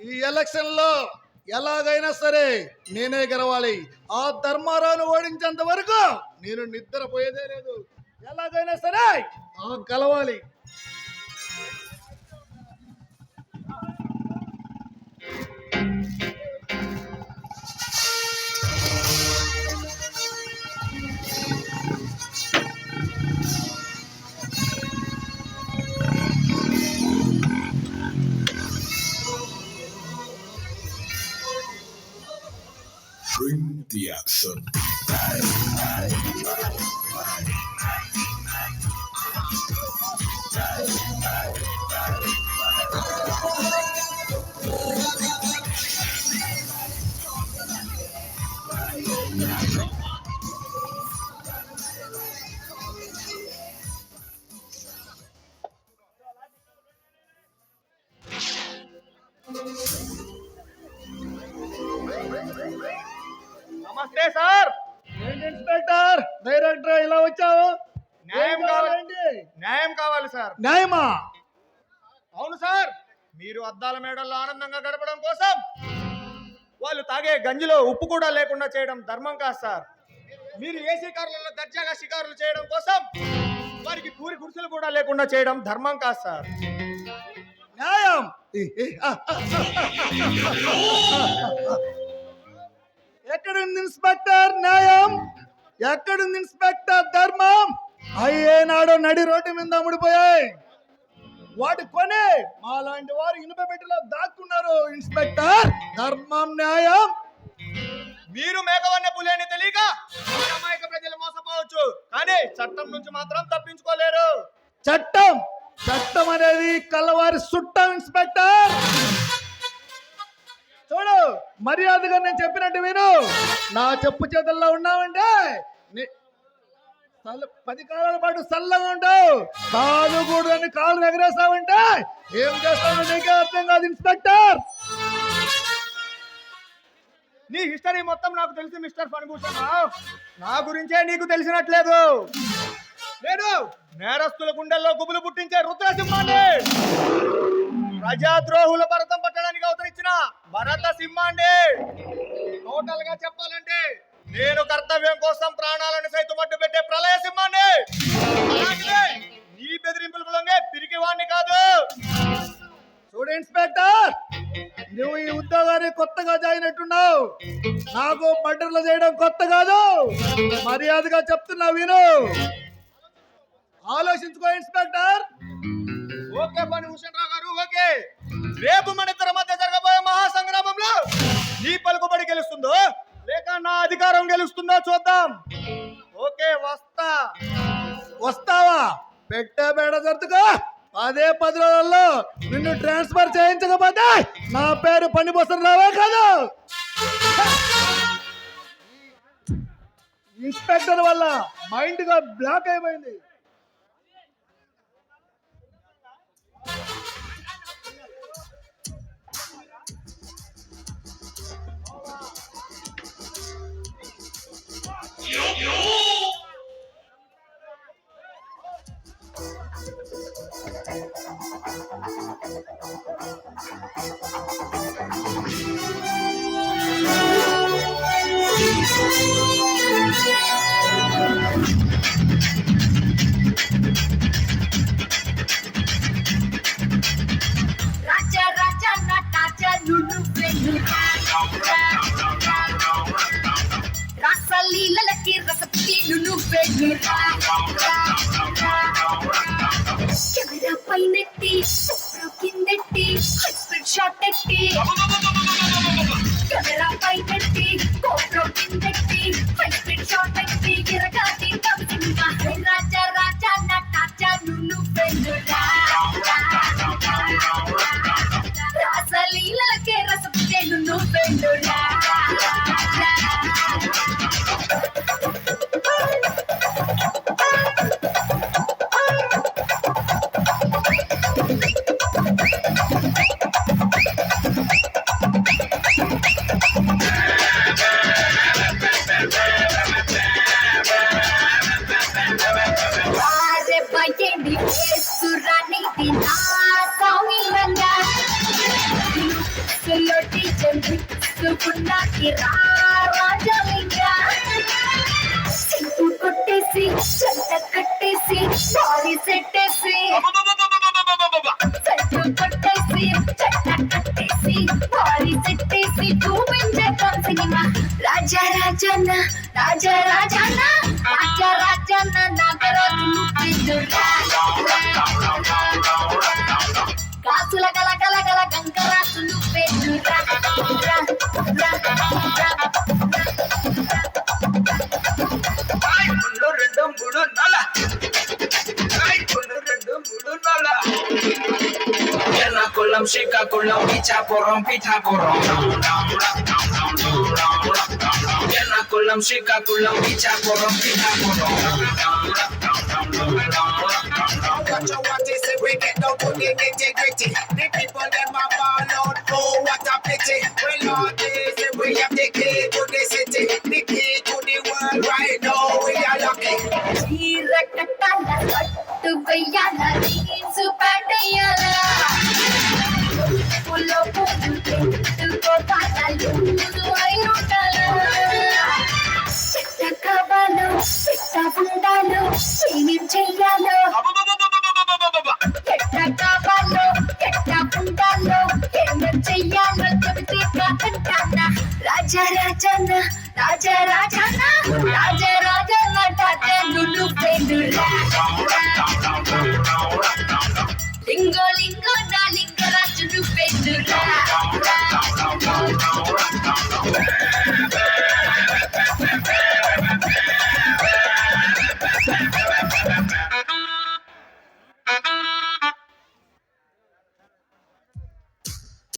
ఈ ఎలక్షన్లో ఎలాగైనా సరే నేనే గెలవాలి ఆ ధర్మారావును ఓడించేంత వరకు నేను నిద్రపోయేదే లేదు ఎలాగైనా సరే ఆ గెలవాలి Thank you. So. న్యాయం కావాలండి? న్యాయం కావాలి సార్ న్యాయమా అవును సార్ మీరు అద్దాల మేడల్లో ఆనందంగా గడపడం కోసం వాళ్ళు తాగే గంజిలో ఉప్పు కూడా లేకుండా చేయడం ధర్మం కాదు సార్ మీరు ఏసీ కార్లలో దర్జాగా షికారులు చేయడం కోసం వారికి పూరి గుడిసెలు కూడా లేకుండా చేయడం ధర్మం కాదు సార్ న్యాయం ఎక్కడుంది ఇన్స్పెక్టర్ న్యాయం ఎక్కడుంది ఇన్స్పెక్టర్ ధర్మం అయ్యేనాడు నడి రోడ్డు మీద అమ్ముడిపోయాయి వాటి కొని. మాలాంటి వారు ఇనుప పెట్టిలో దాక్కున్నారు ఇన్స్పెక్టర్. ధర్మం న్యాయం. మీరు మేకవన్న పులేని తెలియక అమాయక ప్రజలు మోసపోవచ్చు. కానీ చట్టం నుంచి మాత్రం తప్పించుకోలేరు. చట్టం. చట్టం అనేది కల్లవారి సుట్టం ఇన్స్పెక్టర్. చూడు మర్యాదగా నేను చెప్పినట్టు విను. నా చెప్పు చేతుల్లో ఉన్నావంటే సల్ల- పది కాలాల పాటు చల్లగా ఉంటావు. కాదు కూడదని కాళ్ళు ఎగరేస్తావంటే ఏం చేస్తావు నీకే అర్థం కాదు ఇన్స్పెక్టర్. నీ హిస్టరీ మొత్తం నాకు తెలిసి మిస్టర్ ఫణిభూషణ్. నా గురించే నీకు తెలిసినట్లేదు. నేను నేరస్తుల గుండెల్లో గుబులు పుట్టించే రుద్రసింహాన్ని ప్రజాద్రోహుల భరతం పట్టడానికి అవతరించిన భరత సింహాన్ని టోటల్గా చెప్పాలంటే నేను కర్తవ్యం కోసం ప్రాణాలను సైతం అడ్డు పెట్టే ప్రళయ సింహాన్ని. నీ బెదిరింపులకు లొంగే పిరికివాణ్ణి కాదు. చూడు ఇన్స్పెక్టర్ నువ్వు ఈ ఉద్యోగాన్ని కొత్తగా జాయిన్ అట్టున్నావు నాకు మర్డర్లు చేయడం కొత్త కాదు. మర్యాదగా చెప్తున్నా విను. ఆలోచించుకో ఇన్స్పెక్టర్. ఓకే ఫణిభూషణ్ రావు గారు ఓకే. రేపు మన ఇద్దరి మధ్య నా అధికారం గెలుస్తుందో చూద్దాం. ఓకే వస్తా. వస్తావా? పెట్టే బేడ జరుతుగా అదే పది రోజుల్లో నిన్ను ట్రాన్స్ఫర్ చేయించకపోతే నా పేరు పని బొసలు రావే కాదు. ఇన్స్పెక్టర్ వల్ల మైండ్గా బ్లాక్ అయిపోయింది. Yo, yo! నువ్వెలుగా కెమెరా పైనెట్టి సొప్పు కిందెట్టి హై షాట్ ఎట్టి. కెమెరా పైనెట్టి కోప్రో కిందెట్టి హై షాట్ ఎట్టి గిరగాటి రాజా రాజా రాసలీలకే విసుకున్నాకి రా రాజలింగా సింపు కొట్టేసి చెంత కట్టేసి బాడీ సెట్టేసి చెట్టు కొట్టేసి చెట్ట కట్టేసి బాడీ సెట్టేసి చూపించేద్దాం సినిమా రాజా రాజన్న రాజా రాజన్న రాజా రాజన్న నాగరాజు నువ్వెందురా? కాసుల শিক্ষা করলাম পিঠা পরম পিঠা পরম রান্না করলাম শিক্ষা করলাম পিঠা পরম পিঠা পরম Watch your watch, it's a wicked, don't put it in Rajanna రాజ రాజన్న రాజ రాజన్న నువ్వు పెందురా లింగో లింగో నా లింగరాజు నువ్వు పెందురా